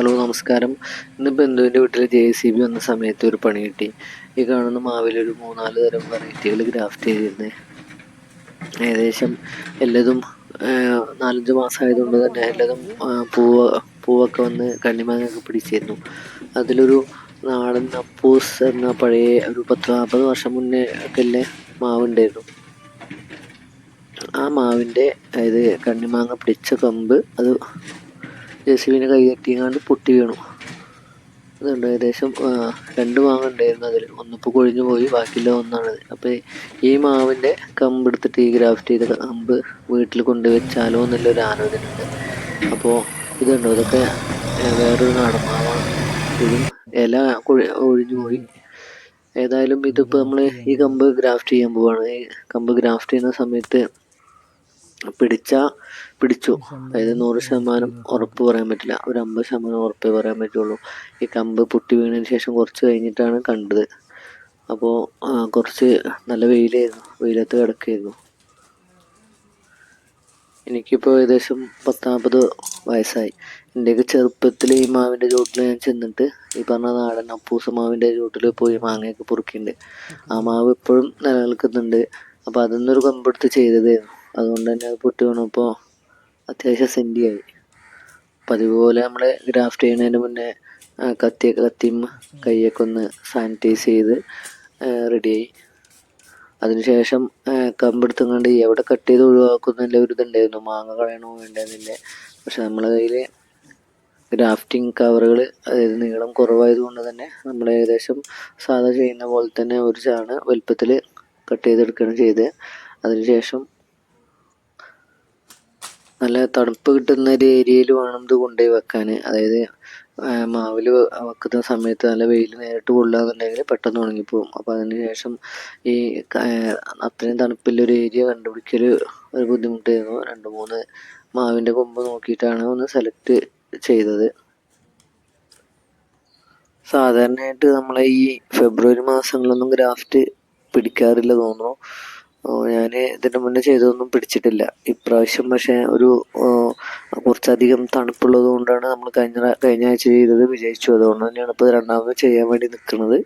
Hello നമസ്കാരം. ഇന്ന് ബന്ധുവിന്റെ വീട്ടിൽ ജെ സി ബി വന്ന സമയത്ത് ഒരു പണി കിട്ടി. ഈ കാണുന്ന മാവിലൊരു മൂന്നാൽ തരം വെറൈറ്റികൾ ഗ്രാഫ്റ്റ് ചെയ്തിരുന്നത് ഏകദേശം എല്ലതും നാലഞ്ച് മാസമായതുകൊണ്ട് തന്നെ എല്ലതും പൂവ് പൂവൊക്കെ വന്ന് കണ്ണിമാങ്ങയൊക്കെ പിടിച്ചിരുന്നു. അതിലൊരു നാടൻ അപ്പൂസ് എന്ന പഴയ ഒരു പത്ത് നാൽപ്പത് വർഷം മുന്നേ ഒക്കെ അല്ലേ മാവുണ്ടായിരുന്നു. ആ മാവിന്റെ അതായത് കണ്ണിമാങ്ങ പിടിച്ച കമ്പ് അത് ജെ സി ബിനെ കൈ തട്ടിങ്ങാണ്ട് പൊട്ടി വീണു. അതുണ്ട് ഏകദേശം രണ്ട് മാവ് ഉണ്ടായിരുന്നു അതിൽ ഒന്നിപ്പോൾ കൊഴിഞ്ഞു പോയി ബാക്കിയുള്ള ഒന്നാണത്. അപ്പോൾ ഈ മാവിന്റെ കമ്പ് എടുത്തിട്ട് ഈ ഗ്രാഫ്റ്റ് ചെയ്ത കമ്പ് വീട്ടിൽ കൊണ്ടുവച്ചാലോ എന്നുള്ളൊരു ആലോചനയുണ്ട്. അപ്പോൾ ഇതുണ്ടോ? ഇതൊക്കെ വേറൊരു നാടൻ മാവാണ് ഇതും ഇല ഒഴിഞ്ഞു പോയി. ഏതായാലും ഇതിപ്പോൾ നമ്മൾ ഈ കമ്പ് ഗ്രാഫ്റ്റ് ചെയ്യാൻ പോവാണ്. ഈ കമ്പ് ഗ്രാഫ്റ്റ് ചെയ്യുന്ന സമയത്ത് പിടിച്ച പിടിച്ചു. അതായത് നൂറ് ശതമാനം ഉറപ്പ് പറയാൻ പറ്റില്ല. ഒരു അമ്പത് ശതമാനം ഉറപ്പേ പറയാൻ പറ്റുള്ളൂ. ഈ കമ്പ് പൊട്ടി വീണതിന് ശേഷം കുറച്ച് കഴിഞ്ഞിട്ടാണ് കണ്ടത്. അപ്പോൾ കുറച്ച് നല്ല വെയിലായിരുന്നു. വെയിലത്ത് കിടക്കായിരുന്നു എനിക്കിപ്പോൾ ഏകദേശം പത്താമ്പത് വയസ്സായി. എന്റെയൊക്കെ ചെറുപ്പത്തിൽ ഈ മാവിന്റെ ചോട്ടിൽ ഞാൻ ചെന്നിട്ട് ഈ പറഞ്ഞ നാടൻ അപ്പൂസ മാവിന്റെ ചോട്ടിൽ പോയി മാങ്ങയൊക്കെ പൊറുക്കിയിട്ടുണ്ട് ആ മാവ് ഇപ്പോഴും നിലനിൽക്കുന്നുണ്ട്. അപ്പോൾ അതിൽ കമ്പെടുത്ത് ചെയ്തതായിരുന്നു അതുകൊണ്ട് തന്നെ അത് പൊട്ടി വീണപ്പോൾ അത്യാവശ്യം സെന്റിയായി അപ്പം അതുപോലെ നമ്മൾ ഗ്രാഫ്റ്റ് ചെയ്യുന്നതിന് മുന്നേ കത്തിയൊക്കെ കത്തിയും കൈയൊക്കെ ഒന്ന് സാനിറ്റൈസ് ചെയ്ത് റെഡിയായി അതിനുശേഷം കമ്പെടുത്തുകൊണ്ട് എവിടെ കട്ട് ചെയ്ത് ഒഴിവാക്കുന്നതിന്റെ ഒരു ഇതുണ്ടായിരുന്നു. മാങ്ങ കളയണോ വേണ്ടതെന്നില്ല പക്ഷെ നമ്മളെ കയ്യിൽ ഗ്രാഫ്റ്റിംഗ് കവറുകൾ അതായത് നീളം കുറവായതുകൊണ്ട് തന്നെ നമ്മൾ ഏകദേശം സാധാ ചെയ്യുന്ന പോലെ തന്നെ ഒരു ചാണ് വലുപ്പത്തിൽ കട്ട് ചെയ്തെടുക്കുകയാണ് ചെയ്തത് അതിനുശേഷം നല്ല തണുപ്പ് കിട്ടുന്ന ഒരു ഏരിയയിൽ വേണം ഇത് കൊണ്ടുപോയി വെക്കാൻ. അതായത് മാവിൽ വെക്കുന്ന സമയത്ത് നല്ല വെയിൽ നേരിട്ട് കൊള്ളുകയെന്നുണ്ടെങ്കിൽ പെട്ടെന്ന് ഉണങ്ങിപ്പോവും. അപ്പോൾ അതിന് ശേഷം ഈ അത്രയും തണുപ്പുള്ളൊരു ഏരിയ കണ്ടുപിടിക്കൽ ഒരു ബുദ്ധിമുട്ടായിരുന്നു. രണ്ട് മൂന്ന് മാവിന്റെ കൊമ്പ് നോക്കിയിട്ടാണ് ഒന്ന് സെലക്ട് ചെയ്തത്. സാധാരണയായിട്ട് നമ്മളെ ഈ ഫെബ്രുവരി മാസങ്ങളിലൊന്നും ഗ്രാഫ്റ്റ് പിടിക്കാറില്ല തോന്നുന്നു. ഞാൻ ഇതിന് മുന്നേ ചെയ്തതൊന്നും പിടിച്ചിട്ടില്ല. ഇപ്രാവശ്യം പക്ഷേ ഒരു കുറച്ചധികം തണുപ്പുള്ളത് കൊണ്ടാണ് നമ്മൾ കഴിഞ്ഞ കഴിഞ്ഞ ആഴ്ച ചെയ്തത് വിജയിച്ചു അതുകൊണ്ട് തന്നെയാണ് ഇപ്പോൾ രണ്ടാമത് ചെയ്യാൻ വേണ്ടി നിൽക്കുന്നത്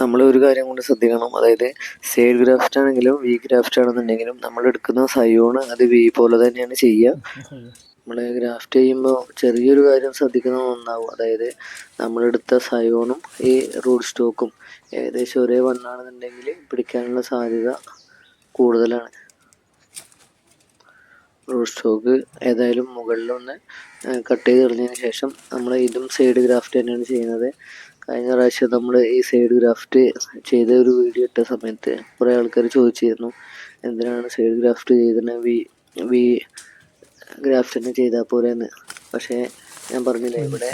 നമ്മൾ ഒരു കാര്യം കൂടി ശ്രദ്ധിക്കണം. അതായത് സൈഡ് ഗ്രാഫ്റ്റ് ആണെങ്കിലും വി ഗ്രാഫ്റ്റ് ആണെന്നുണ്ടെങ്കിലും നമ്മൾ എടുക്കുന്ന സയോണ് അത് വി പോലെ തന്നെയാണ് ചെയ്യുക. നമ്മൾ ഗ്രാഫ്റ്റ് ചെയ്യുമ്പോൾ ചെറിയൊരു കാര്യം ശ്രദ്ധിക്കുന്ന ഒന്നാവും. അതായത് നമ്മളെടുത്ത സയോണും ഈ റൂട്ട് സ്റ്റോക്കും ഏകദേശം ഒരേ വണ്ണാണെന്നുണ്ടെങ്കിൽ പിടിക്കാനുള്ള സാധ്യത കൂടുതലാണ്. റൂട്ട് സ്റ്റോക്ക് ഏതായാലും മുകളിലൊന്ന് കട്ട് ചെയ്ത് കളഞ്ഞതിന് ശേഷം നമ്മൾ ഇതും സൈഡ് ഗ്രാഫ്റ്റ് തന്നെയാണ് ചെയ്യുന്നത്. കഴിഞ്ഞ പ്രാവശ്യം നമ്മൾ ഈ സൈഡ് ഗ്രാഫ്റ്റ് ചെയ്ത ഒരു വീഡിയോ ഇട്ട സമയത്ത് കുറേ ആൾക്കാർ ചോദിച്ചിരുന്നു എന്തിനാണ് സൈഡ് ഗ്രാഫ്റ്റ് ചെയ്തത് വി വി ഗ്രാഫ്റ്റ് തന്നെ ചെയ്താൽ പോരെന്ന്. പക്ഷേ ഞാൻ പറഞ്ഞില്ലേ ഇവിടെ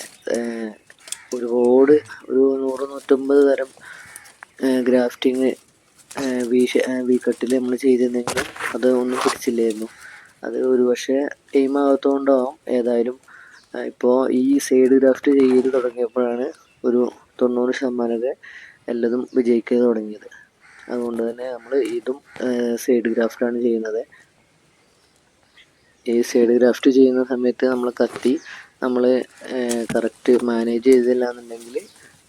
ഒരുപാട് ഒരു നൂറ് നൂറ്റമ്പത് തരം ഗ്രാഫ്റ്റിങ് വി വി കട്ടിൽ നമ്മൾ ചെയ്തിരുന്നെങ്കിലും അത് ഒന്നും പിടിച്ചില്ലായിരുന്നു. അത് ഒരു പക്ഷേ എയിം ആകാത്തതുകൊണ്ടാവും ഏതായാലും ഇപ്പോൾ ഈ സൈഡ് ഗ്രാഫ്റ്റ് ചെയ്ത് തുടങ്ങിയപ്പോഴാണ് ഒരു തൊണ്ണൂറ് ശതമാനമൊക്കെ എല്ലതും വിജയിക്കാൻ തുടങ്ങിയത്. അതുകൊണ്ട് തന്നെ നമ്മൾ ഇതും സൈഡ് ഗ്രാഫ്റ്റാണ് ചെയ്യുന്നത്. ഈ സൈഡ് ഗ്രാഫ്റ്റ് ചെയ്യുന്ന സമയത്ത് നമ്മൾ കത്തി നമ്മൾ കറക്റ്റ് മാനേജ് ചെയ്തില്ല എന്നുണ്ടെങ്കിൽ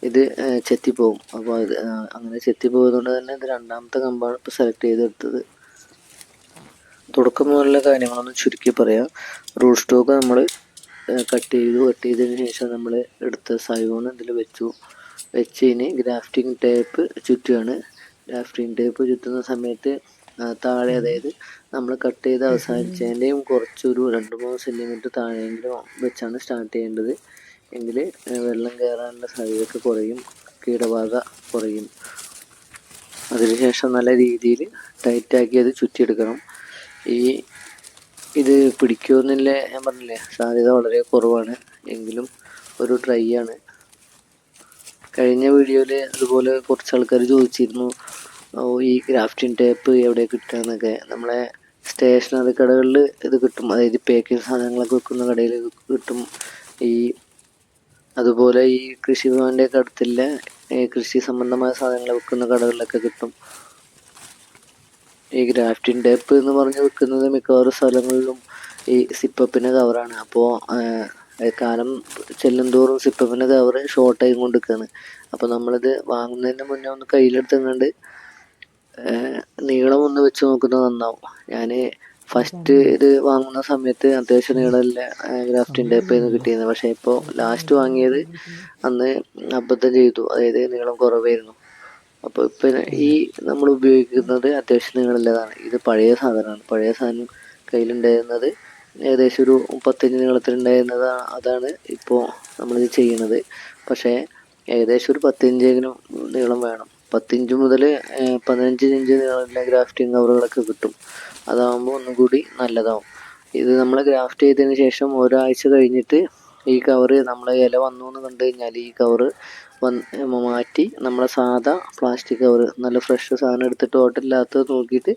ഇത് ചെത്തിപ്പോവും. അപ്പോൾ അത് അങ്ങനെ ചെത്തിപ്പോയതുകൊണ്ട് തന്നെ ഇത് രണ്ടാമത്തെ കമ്പാണ് ഇപ്പോൾ സെലക്ട് ചെയ്തെടുത്തത്. തുടക്കം മുതലുള്ള കാര്യങ്ങളൊന്നും ചുരുക്കി പറയാം. റൂൾ സ്റ്റോക്ക് നമ്മൾ കട്ട് ചെയ്തു കട്ട് ചെയ്തതിന് ശേഷം നമ്മൾ എടുത്ത സൈവോൺ ഇതിൽ വെച്ചു. വെച്ചതിന് ഗ്രാഫ്റ്റിംഗ് ടേപ്പ് ചുറ്റുകയാണ് ഗ്രാഫ്റ്റിംഗ് ടേപ്പ് ചുറ്റുന്ന സമയത്ത് താഴെ അതായത് നമ്മൾ കട്ട് ചെയ്ത് അവസാനിച്ചതിന്റെയും കുറച്ചൊരു രണ്ട് മൂന്ന് സെന്റിമീറ്റർ താഴെയെങ്കിലും വെച്ചാണ് സ്റ്റാർട്ട് ചെയ്യേണ്ടത്. എങ്കിൽ വെള്ളം കയറാനുള്ള സാധ്യതയൊക്കെ കുറയും കീടബാധ കുറയും. അതിനുശേഷം നല്ല രീതിയിൽ ടൈറ്റാക്കി അത് ചുറ്റിയെടുക്കണം. ഈ ഇത് പിടിക്കുമെന്നില്ല ഞാൻ പറഞ്ഞില്ലേ? സാധ്യത വളരെ കുറവാണ്. എങ്കിലും ഒരു ട്രൈ ആണ്. കഴിഞ്ഞ വീഡിയോയിൽ അതുപോലെ കുറച്ച് ആൾക്കാർ ചോദിച്ചിരുന്നു ഈ ഗ്രാഫ്റ്റിംഗ് ടേപ്പ് എവിടെ കിട്ടുക നമ്മളെ സ്റ്റേഷനറി കടകളിൽ ഇത് കിട്ടും. അതായത് പാക്കിംഗ് സാധനങ്ങളൊക്കെ വെക്കുന്ന കടയിൽ കിട്ടും. ഈ അതുപോലെ ഈ കൃഷിഭവന്റെ കടത്തിൽ കൃഷി സംബന്ധമായ സാധനങ്ങൾ വെക്കുന്ന കടകളിലൊക്കെ കിട്ടും. ഈ ഗ്രാഫ്റ്റിംഗ് ടേപ്പ് എന്ന് പറഞ്ഞ് വെക്കുന്നത് മിക്കവാറും സ്ഥലങ്ങളിലും ഈ സിപ്പപ്പിന്റെ കവറാണ്. അപ്പോൾ കാലം ചെല്ലുംതോറും സിപ്പപ്പിന്റെ കവറ് ഷോർട്ടായി കൊണ്ടിരിക്കുകയാണ് അപ്പോൾ നമ്മളിത് വാങ്ങുന്നതിന് മുന്നേ ഒന്ന് കയ്യിലെടുത്തുകൊണ്ട് നീളം ഒന്ന് വെച്ച് നോക്കുന്നത് നന്നാവും. ഞാൻ ഫസ്റ്റ് ഇത് വാങ്ങുന്ന സമയത്ത് അത്യാവശ്യം നീളമുള്ള ഗ്രാഫ്റ്റിന്റെ ടേപ്പായിരുന്നു കിട്ടിയത് പക്ഷെ ഇപ്പോൾ ലാസ്റ്റ് വാങ്ങിയത് അന്ന് അബദ്ധം ചെയ്തു. അതായത് നീളം കുറവായിരുന്നു. അപ്പോൾ ഇപ്പം ഈ നമ്മൾ ഉപയോഗിക്കുന്നത് അത്യാവശ്യം നീളമുള്ളതാണ് ഇത് പഴയ സാധനമാണ്. പഴയ സാധനം കയ്യിലുണ്ടായിരുന്നത് ഏകദേശം ഒരു മുപ്പത്തഞ്ച് നീളത്തിലുണ്ടായിരുന്നതാണ് അതാണ് ഇപ്പോൾ നമ്മളിത് ചെയ്യുന്നത്. പക്ഷേ ഏകദേശം ഒരു പത്തിഞ്ചെങ്കിലും നീളം വേണം. പത്തിഞ്ച് മുതൽ പതിനഞ്ച് ഇഞ്ച് നീളമുള്ള ഗ്രാഫ്റ്റിംഗ് കവറുകളൊക്കെ കിട്ടും. അതാകുമ്പോൾ ഒന്നും കൂടി നല്ലതാവും. ഇത് നമ്മൾ ഗ്രാഫ്റ്റ് ചെയ്തതിന് ശേഷം ഒരാഴ്ച കഴിഞ്ഞിട്ട് ഈ കവറ് നമ്മൾ ഇല വന്നു എന്ന് കണ്ടു കഴിഞ്ഞാൽ ഈ കവറ് വന്ന് മാറ്റി നമ്മളെ സാധാ പ്ലാസ്റ്റിക് കവർ നല്ല ഫ്രഷ് സാധനം എടുത്തിട്ട് ഓട്ടില്ലാത്തത് നോക്കിയിട്ട്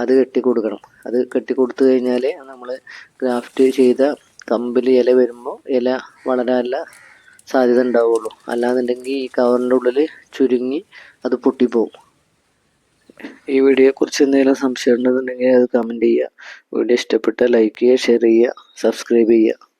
അത് കെട്ടി കൊടുക്കണം. അത് കെട്ടി കൊടുത്തു കഴിഞ്ഞാൽ നമ്മൾ ഗ്രാഫ്റ്റ് ചെയ്ത കമ്പിൽ ഇല വരുമ്പോൾ ഇല വളരാനുള്ള സാധ്യത ഉണ്ടാവുള്ളൂ അല്ലാന്നുണ്ടെങ്കിൽ ഈ കവറിന്റെ ഉള്ളിൽ ചുരുങ്ങി അത് പൊട്ടിപ്പോവും. ഈ വീഡിയോയെക്കുറിച്ച് എന്തെങ്കിലും സംശയം ഉണ്ടെന്നുണ്ടെങ്കിൽ അത് കമന്റ് ചെയ്യുക. വീഡിയോ ഇഷ്ടപ്പെട്ടാൽ ലൈക്ക് ചെയ്യുക ഷെയർ ചെയ്യുക സബ്സ്ക്രൈബ് ചെയ്യുക.